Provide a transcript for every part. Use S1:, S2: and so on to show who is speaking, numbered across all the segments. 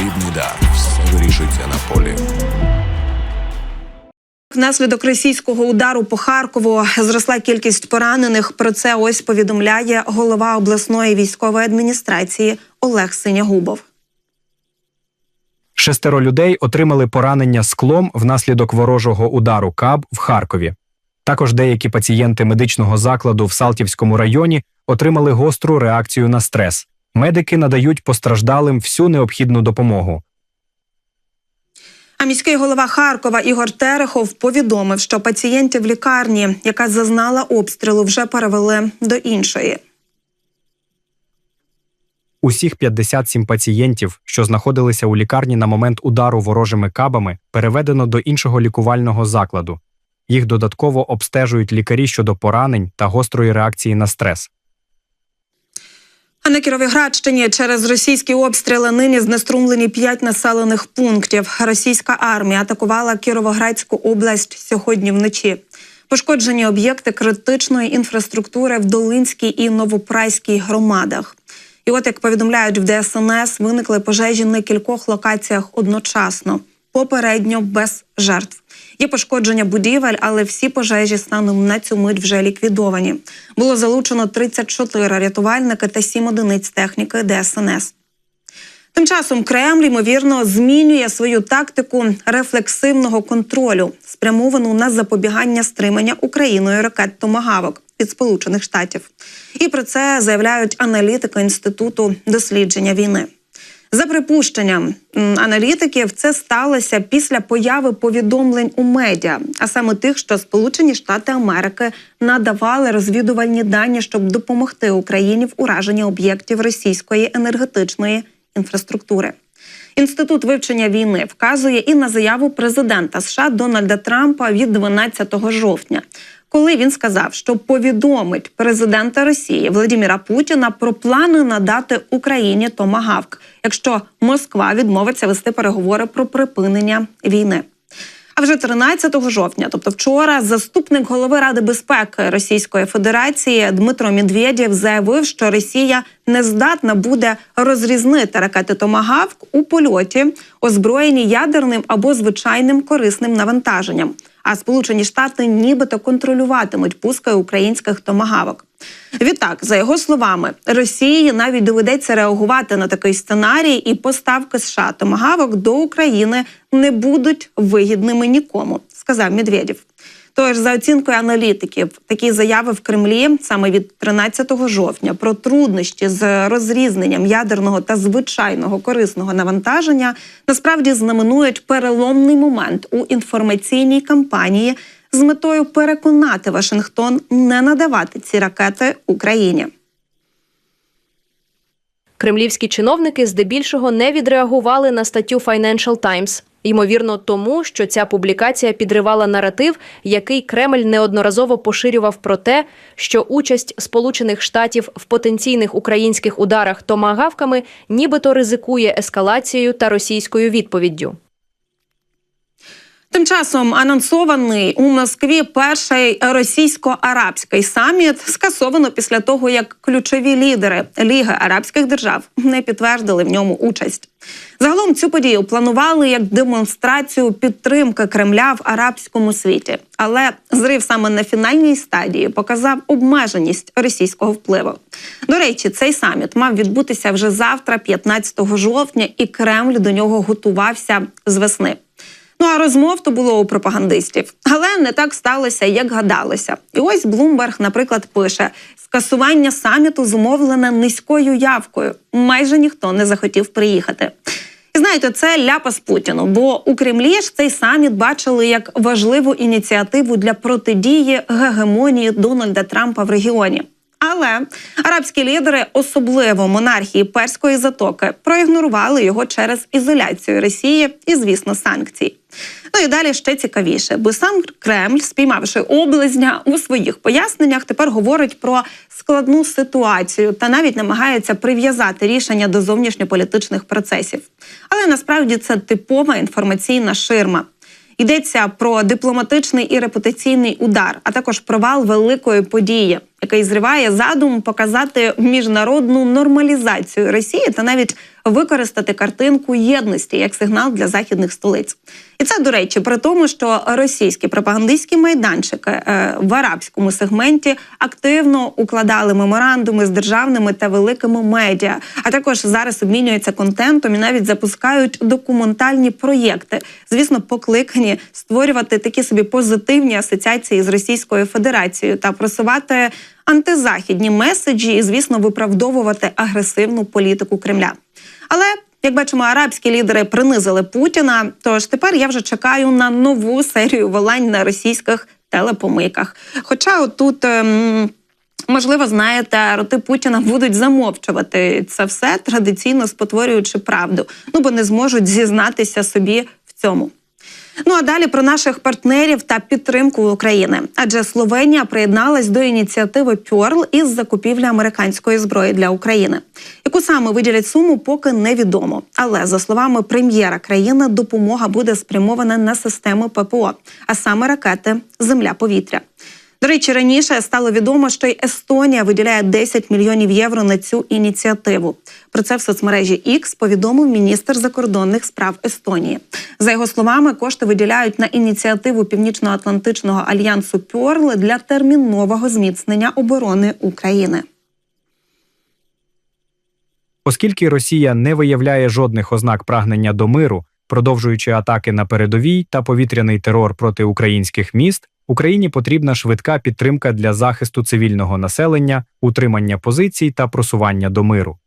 S1: Солідний дар. Все вирішується на полі.
S2: Внаслідок російського удару по Харкову зросла кількість поранених. Про це ось повідомляє голова обласної військової адміністрації Олег Синягубов.
S3: Шестеро людей отримали поранення склом внаслідок ворожого удару КАБ в Харкові. Також деякі пацієнти медичного закладу в Салтівському районі отримали гостру реакцію на стрес. Медики надають постраждалим всю необхідну допомогу.
S2: А міський голова Харкова Ігор Терехов повідомив, що пацієнтів лікарні, яка зазнала обстрілу, вже перевели до іншої.
S3: Усіх 57 пацієнтів, що знаходилися у лікарні на момент удару ворожими кабами, переведено до іншого лікувального закладу. Їх додатково обстежують лікарі щодо поранень та гострої реакції на стрес.
S2: А на Кіровіградщині через російські обстріли нині знеструмлені п'ять населених пунктів. Російська армія атакувала Кіровоградську область сьогодні вночі. Пошкоджені об'єкти критичної інфраструктури в Долинській і Новопрайській громадах. І от як повідомляють в ДСНС, виникли пожежі на кількох локаціях одночасно, попередньо без жертв. Є пошкодження будівель, але всі пожежі станом на цю мить вже ліквідовані. Було залучено 34 рятувальники та 7 одиниць техніки ДСНС. Тим часом Кремль, ймовірно, змінює свою тактику рефлексивного контролю, спрямовану на запобігання стримання Україною ракет Томагавок від Сполучених Штатів. І про це заявляють аналітики інституту дослідження війни. За припущенням аналітиків, це сталося після появи повідомлень у медіа, а саме тих, що Сполучені Штати Америки надавали розвідувальні дані, щоб допомогти Україні в ураженні об'єктів російської енергетичної інфраструктури. Інститут вивчення війни вказує і на заяву президента США Дональда Трампа від 12 жовтня, коли він сказав, що повідомить президента Росії Владимира Путіна про плани надати Україні томагавк, якщо Москва відмовиться вести переговори про припинення війни. А вже 13 жовтня, тобто вчора, заступник голови Ради безпеки Російської Федерації Дмитро Медведєв заявив, що Росія не здатна буде розрізнити ракети Томагавк у польоті, озброєні ядерним або звичайним корисним навантаженням. А Сполучені Штати нібито контролюватимуть пуски українських томагавок. Відтак, за його словами, Росії навіть доведеться реагувати на такий сценарій, і поставки США томагавок до України не будуть вигідними нікому, сказав Медведєв. Тож, за оцінкою аналітиків, такі заяви в Кремлі саме від 13 жовтня про труднощі з розрізненням ядерного та звичайного корисного навантаження насправді знаменують переломний момент у інформаційній кампанії з метою переконати Вашингтон не надавати ці ракети Україні.
S4: Кремлівські чиновники здебільшого не відреагували на статтю Financial Times. Ймовірно, тому що ця публікація підривала наратив, який Кремль неодноразово поширював про те, що участь Сполучених Штатів в потенційних українських ударах томагавками нібито ризикує ескалацією та російською відповіддю.
S2: Тим часом анонсований у Москві перший російсько-арабський саміт скасовано після того, як ключові лідери Ліги Арабських держав не підтвердили в ньому участь. Загалом цю подію планували як демонстрацію підтримки Кремля в арабському світі, але зрив саме на фінальній стадії показав обмеженість російського впливу. До речі, цей саміт мав відбутися вже завтра, 15 жовтня, і Кремль до нього готувався з весни. Ну а розмов то було у пропагандистів, але не так сталося, як гадалося. І ось Блумберг, наприклад, пише: скасування саміту зумовлене низькою явкою. Майже ніхто не захотів приїхати. І знаєте, це ляпас Путіну, бо у Кремлі ж цей саміт бачили як важливу ініціативу для протидії гегемонії Дональда Трампа в регіоні. Але арабські лідери, особливо монархії перської затоки, проігнорували його через ізоляцію Росії і, звісно, санкції. Ну і далі ще цікавіше, бо сам Кремль, спіймавши облизня у своїх поясненнях, тепер говорить про складну ситуацію та навіть намагається прив'язати рішення до зовнішньополітичних процесів. Але насправді це типова інформаційна ширма. Йдеться про дипломатичний і репутаційний удар, а також провал великої події. Який зриває задум показати міжнародну нормалізацію Росії та навіть використати картинку єдності як сигнал для західних столиць. І це до речі, при тому, що російські пропагандистські майданчики е, в арабському сегменті активно укладали меморандуми з державними та великими медіа, а також зараз обмінюються контентом і навіть запускають документальні проєкти, звісно, покликані створювати такі собі позитивні асоціації з Російською Федерацією та просувати антизахідні меседжі і, звісно, виправдовувати агресивну політику Кремля. Але як бачимо, арабські лідери принизили Путіна. Тож тепер я вже чекаю на нову серію волань на російських телепомийках. Хоча отут. Ем... Можливо, знаєте, роти Путіна будуть замовчувати це все традиційно спотворюючи правду, ну бо не зможуть зізнатися собі в цьому. Ну а далі про наших партнерів та підтримку України. Адже Словенія приєдналась до ініціативи Пьорл із закупівлі американської зброї для України. Яку саме виділять суму, поки невідомо. Але за словами прем'єра країни, допомога буде спрямована на системи ППО, а саме ракети Земля-повітря. До речі, раніше стало відомо, що й Естонія виділяє 10 мільйонів євро на цю ініціативу. Про це в соцмережі X повідомив міністр закордонних справ Естонії. За його словами, кошти виділяють на ініціативу Північно-Атлантичного альянсу Пьорл для термінового зміцнення оборони України.
S3: Оскільки Росія не виявляє жодних ознак прагнення до миру, продовжуючи атаки на передовій та повітряний терор проти українських міст, Україні потрібна швидка підтримка для захисту цивільного населення, утримання позицій та просування до миру.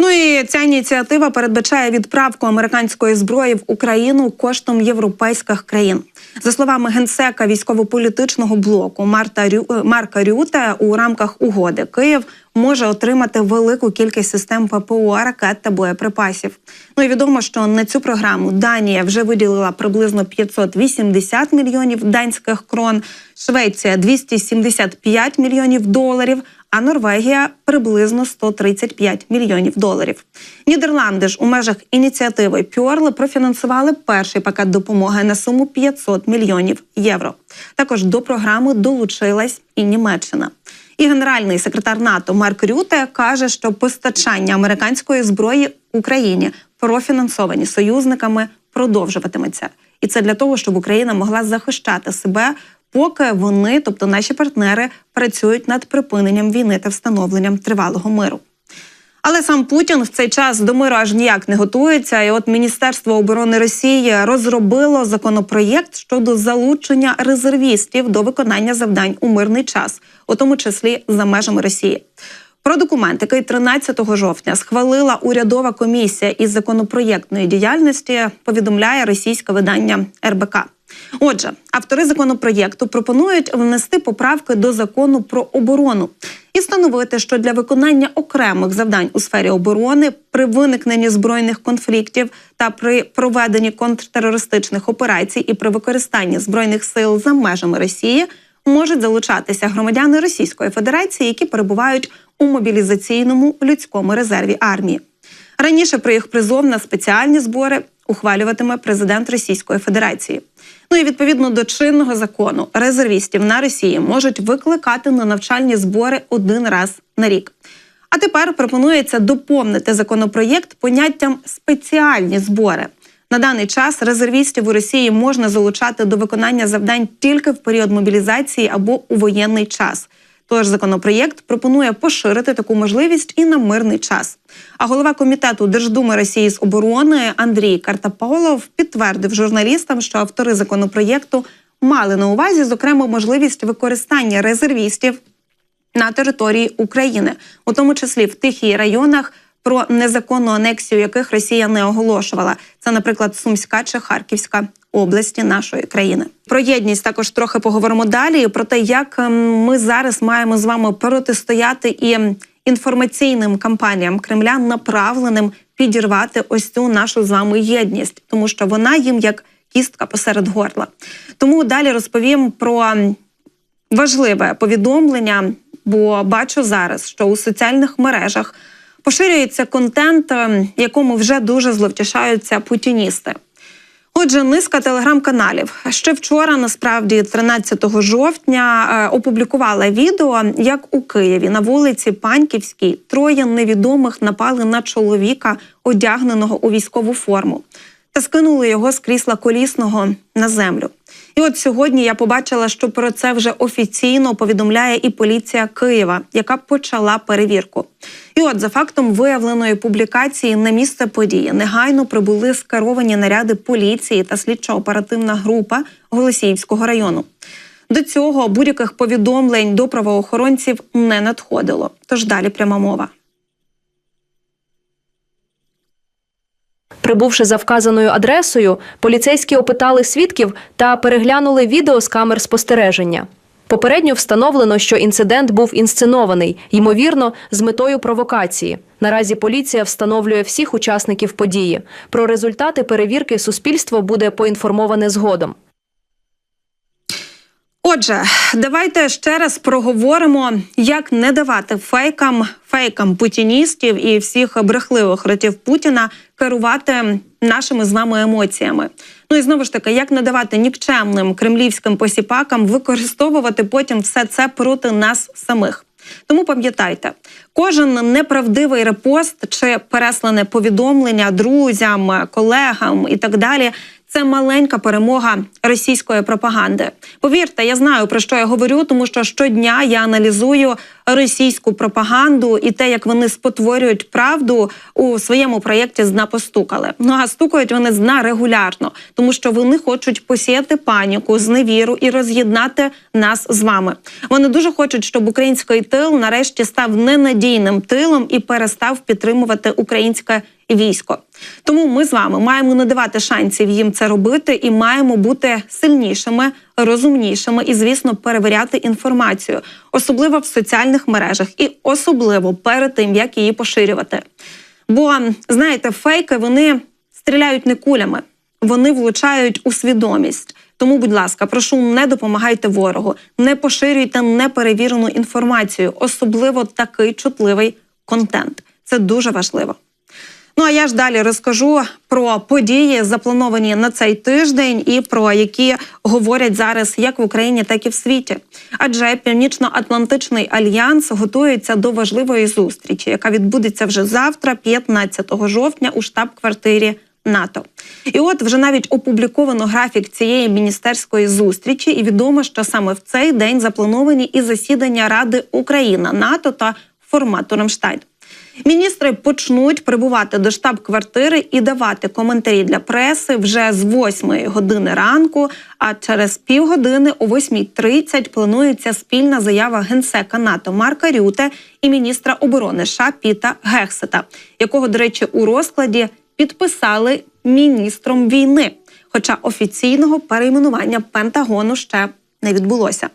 S2: Ну і ця ініціатива передбачає відправку американської зброї в Україну коштом європейських країн. За словами генсека військово-політичного блоку Марта Рю... Марка Рюте, у рамках угоди Київ може отримати велику кількість систем ППО, ракет та боєприпасів. Ну і відомо, що на цю програму Данія вже виділила приблизно 580 мільйонів данських крон, Швеція 275 мільйонів доларів а Норвегія приблизно 135 мільйонів доларів. Нідерланди ж у межах ініціативи Пьорл профінансували перший пакет допомоги на суму 500 мільйонів євро. Також до програми долучилась і Німеччина. І генеральний секретар НАТО Марк Рюте каже, що постачання американської зброї Україні профінансовані союзниками продовжуватиметься, і це для того, щоб Україна могла захищати себе поки вони, тобто наші партнери, працюють над припиненням війни та встановленням тривалого миру. Але сам Путін в цей час до миру аж ніяк не готується. І от Міністерство оборони Росії розробило законопроєкт щодо залучення резервістів до виконання завдань у мирний час, у тому числі за межами Росії. Про документ, який 13 жовтня схвалила урядова комісія із законопроєктної діяльності, повідомляє російське видання РБК. Отже, автори законопроєкту пропонують внести поправки до закону про оборону і встановити, що для виконання окремих завдань у сфері оборони при виникненні збройних конфліктів та при проведенні контртерористичних операцій і при використанні збройних сил за межами Росії можуть залучатися громадяни Російської Федерації, які перебувають у мобілізаційному людському резерві армії. Раніше про їх призов на спеціальні збори ухвалюватиме президент Російської Федерації. Ну і відповідно до чинного закону резервістів на Росії можуть викликати на навчальні збори один раз на рік. А тепер пропонується доповнити законопроєкт поняттям спеціальні збори. На даний час резервістів у Росії можна залучати до виконання завдань тільки в період мобілізації або у воєнний час. Тож законопроєкт пропонує поширити таку можливість і на мирний час. А голова комітету Держдуми Росії з оборони Андрій Картаполов підтвердив журналістам, що автори законопроєкту мали на увазі зокрема можливість використання резервістів на території України, у тому числі в тих її районах. Про незаконну анексію яких Росія не оголошувала, це, наприклад, Сумська чи Харківська області нашої країни. Про єдність також трохи поговоримо далі. Про те, як ем, ми зараз маємо з вами протистояти і інформаційним кампаніям Кремля, направленим підірвати ось цю нашу з вами єдність, тому що вона їм як кістка посеред горла. Тому далі розповім про важливе повідомлення, бо бачу зараз, що у соціальних мережах поширюється контент, ем, якому вже дуже зловтішаються путіністи. Отже, низка телеграм-каналів ще вчора, насправді, 13 жовтня, е, опублікувала відео, як у Києві на вулиці Паньківській троє невідомих напали на чоловіка, одягненого у військову форму, та скинули його з крісла колісного на землю. І от сьогодні я побачила, що про це вже офіційно повідомляє і поліція Києва, яка почала перевірку. І от за фактом виявленої публікації на місце події негайно прибули скеровані наряди поліції та слідчо-оперативна група Голосіївського району. До цього будь-яких повідомлень до правоохоронців не надходило. Тож далі пряма мова.
S4: Прибувши за вказаною адресою, поліцейські опитали свідків та переглянули відео з камер спостереження. Попередньо встановлено, що інцидент був інсценований, ймовірно, з метою провокації. Наразі поліція встановлює всіх учасників події. Про результати перевірки суспільство буде поінформоване згодом.
S2: Отже, давайте ще раз проговоримо, як не давати фейкам, фейкам путіністів і всіх брехливих ротів Путіна керувати нашими з вами емоціями. Ну і знову ж таки, як не давати нікчемним кремлівським посіпакам використовувати потім все це проти нас самих. Тому пам'ятайте, кожен неправдивий репост чи переслане повідомлення друзям, колегам і так далі. Це маленька перемога російської пропаганди. Повірте, я знаю про що я говорю, тому що щодня я аналізую російську пропаганду і те, як вони спотворюють правду у своєму проєкті з дна постукали. Ну а стукають вони з дна регулярно, тому що вони хочуть посіяти паніку, зневіру і роз'єднати нас з вами. Вони дуже хочуть, щоб український тил нарешті став ненадійним тилом і перестав підтримувати українське військо. Тому ми з вами маємо не давати шансів їм це робити, і маємо бути сильнішими, розумнішими і, звісно, перевіряти інформацію, особливо в соціальних мережах, і особливо перед тим, як її поширювати. Бо знаєте, фейки вони стріляють не кулями, вони влучають у свідомість. Тому, будь ласка, прошу, не допомагайте ворогу, не поширюйте неперевірену інформацію, особливо такий чутливий контент. Це дуже важливо. Ну а я ж далі розкажу про події, заплановані на цей тиждень, і про які говорять зараз як в Україні, так і в світі. Адже Північно-Атлантичний альянс готується до важливої зустрічі, яка відбудеться вже завтра, 15 жовтня, у штаб-квартирі НАТО. І от вже навіть опубліковано графік цієї міністерської зустрічі, і відомо, що саме в цей день заплановані і засідання Ради Україна, НАТО та формату Рамштайн. Міністри почнуть прибувати до штаб-квартири і давати коментарі для преси вже з 8 години ранку. А через півгодини о 8.30 планується спільна заява генсека НАТО Марка Рюте і міністра оборони США Піта Гексета, якого, до речі, у розкладі підписали міністром війни. Хоча офіційного перейменування Пентагону ще не відбулося.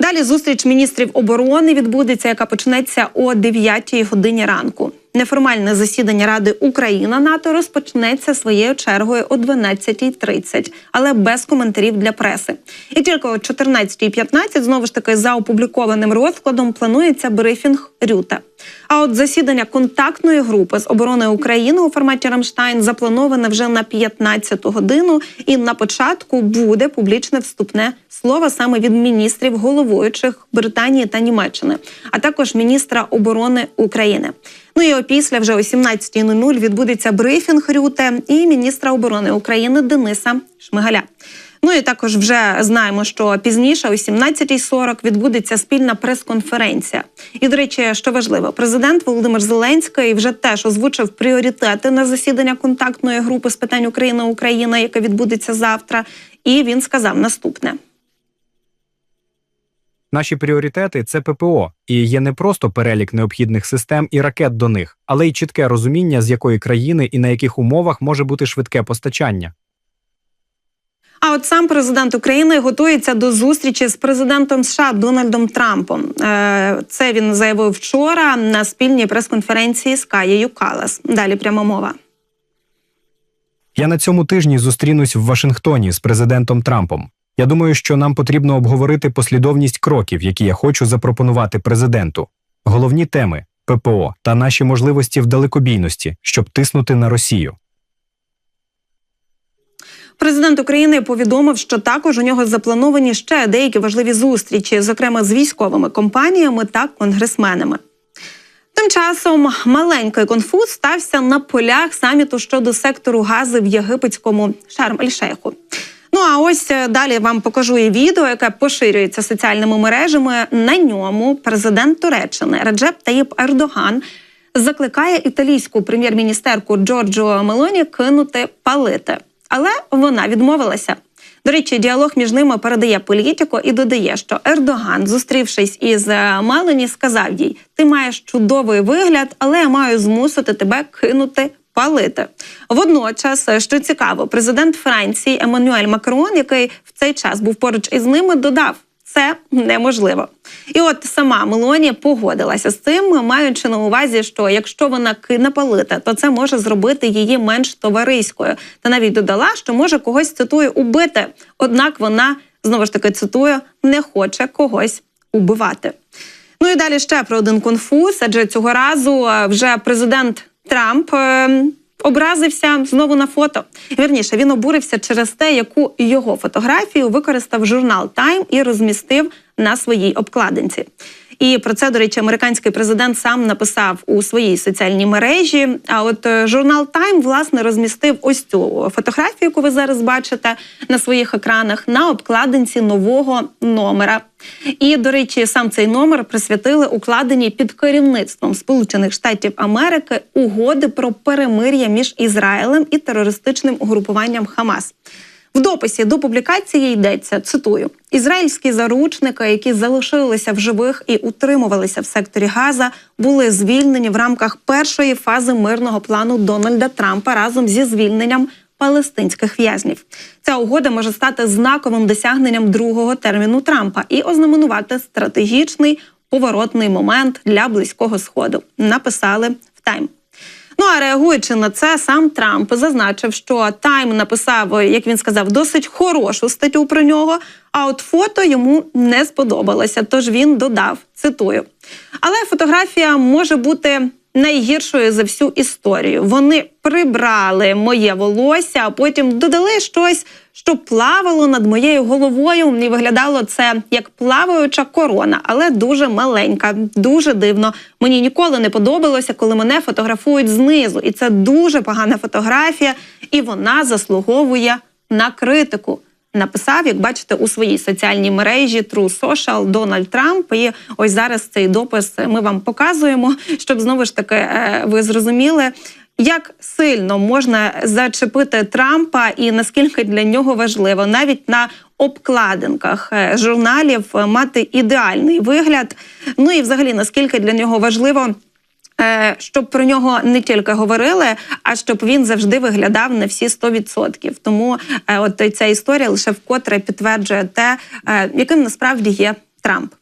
S2: Далі зустріч міністрів оборони відбудеться, яка почнеться о 9 годині ранку. Неформальне засідання Ради Україна НАТО розпочнеться своєю чергою о 12.30, але без коментарів для преси. І тільки о 14.15, знову ж таки, за опублікованим розкладом планується брифінг Рюта. А от засідання контактної групи з оборони України у форматі Рамштайн заплановане вже на 15 годину, і на початку буде публічне вступне слово саме від міністрів головуючих Британії та Німеччини, а також міністра оборони України. Ну і опісля вже о 17.00 відбудеться брифінг Рюте і міністра оборони України Дениса Шмигаля. Ну і також вже знаємо, що пізніше, о 17.40, відбудеться спільна прес-конференція. І, до речі, що важливо, президент Володимир Зеленський вже теж озвучив пріоритети на засідання контактної групи з питань України Україна, яке відбудеться завтра. І він сказав наступне.
S3: Наші пріоритети це ППО, і є не просто перелік необхідних систем і ракет до них, але й чітке розуміння, з якої країни і на яких умовах може бути швидке постачання.
S2: А от сам президент України готується до зустрічі з президентом США Дональдом Трампом. Е, Це він заявив вчора на спільній прес-конференції з Каєю Калас. Далі пряма мова.
S3: Я на цьому тижні зустрінусь в Вашингтоні з президентом Трампом. Я думаю, що нам потрібно обговорити послідовність кроків, які я хочу запропонувати президенту. Головні теми ППО та наші можливості в далекобійності, щоб тиснути на Росію.
S2: Президент України повідомив, що також у нього заплановані ще деякі важливі зустрічі, зокрема з військовими компаніями та конгресменами. Тим часом маленький конфуз стався на полях саміту щодо сектору газу в єгипетському Шарм-ель-Шейху. Ну а ось е, далі вам покажу і відео, яке поширюється соціальними мережами. На ньому президент Туреччини Реджеп Таїп Ердоган закликає італійську прем'єр-міністерку Джорджо Мелоні кинути палити, але вона відмовилася. До речі, діалог між ними передає політико і додає, що Ердоган, зустрівшись із е, Мелані, сказав їй: Ти маєш чудовий вигляд, але я маю змусити тебе кинути палити. Водночас, е, що цікаво, президент Франції Еммануель Макрон, який в цей час був поруч із ними, додав. Це неможливо, і от сама Мелоні погодилася з цим, маючи на увазі, що якщо вона кине палити, то це може зробити її менш товариською. Та навіть додала, що може когось цитую убити. Однак вона знову ж таки цитую не хоче когось убивати. Ну і далі ще про один конфуз, адже цього разу е, вже президент Трамп. Образився знову на фото. Вірніше, він обурився через те, яку його фотографію використав журнал Time і розмістив на своїй обкладинці. І про це, до речі, американський президент сам написав у своїй соціальній мережі. А от е, журнал Time, власне, розмістив ось цю фотографію, яку ви зараз бачите на своїх екранах, на обкладинці нового номера. І, до речі, сам цей номер присвятили укладеній під керівництвом Сполучених Штатів Америки угоди про перемир'я між Ізраїлем і терористичним угрупуванням Хамас. В дописі до публікації йдеться цитую: ізраїльські заручники, які залишилися в живих і утримувалися в секторі Газа, були звільнені в рамках першої фази мирного плану Дональда Трампа разом зі звільненням палестинських в'язнів. Ця угода може стати знаковим досягненням другого терміну Трампа і ознаменувати стратегічний поворотний момент для близького сходу. Написали в Тайм. Ну а реагуючи на це, сам Трамп зазначив, що Тайм написав, як він сказав, досить хорошу статтю про нього. А от фото йому не сподобалося. Тож він додав цитую. Але фотографія може бути найгіршою за всю історію. Вони прибрали моє волосся, а потім додали щось, що плавало над моєю головою. І виглядало це як плаваюча корона, але дуже маленька, дуже дивно. Мені ніколи не подобалося, коли мене фотографують знизу. І це дуже погана фотографія, і вона заслуговує на критику. Написав, як бачите, у своїй соціальній мережі True Social Дональд Трамп. І ось зараз цей допис ми вам показуємо, щоб знову ж таки е, ви зрозуміли, як сильно можна зачепити Трампа і наскільки для нього важливо навіть на обкладинках е, журналів мати ідеальний вигляд. Ну і взагалі наскільки для нього важливо. Е, Щоб про нього не тільки говорили, а щоб він завжди виглядав на всі 100%. Тому е, от ця історія лише вкотре підтверджує те, е, яким насправді є Трамп.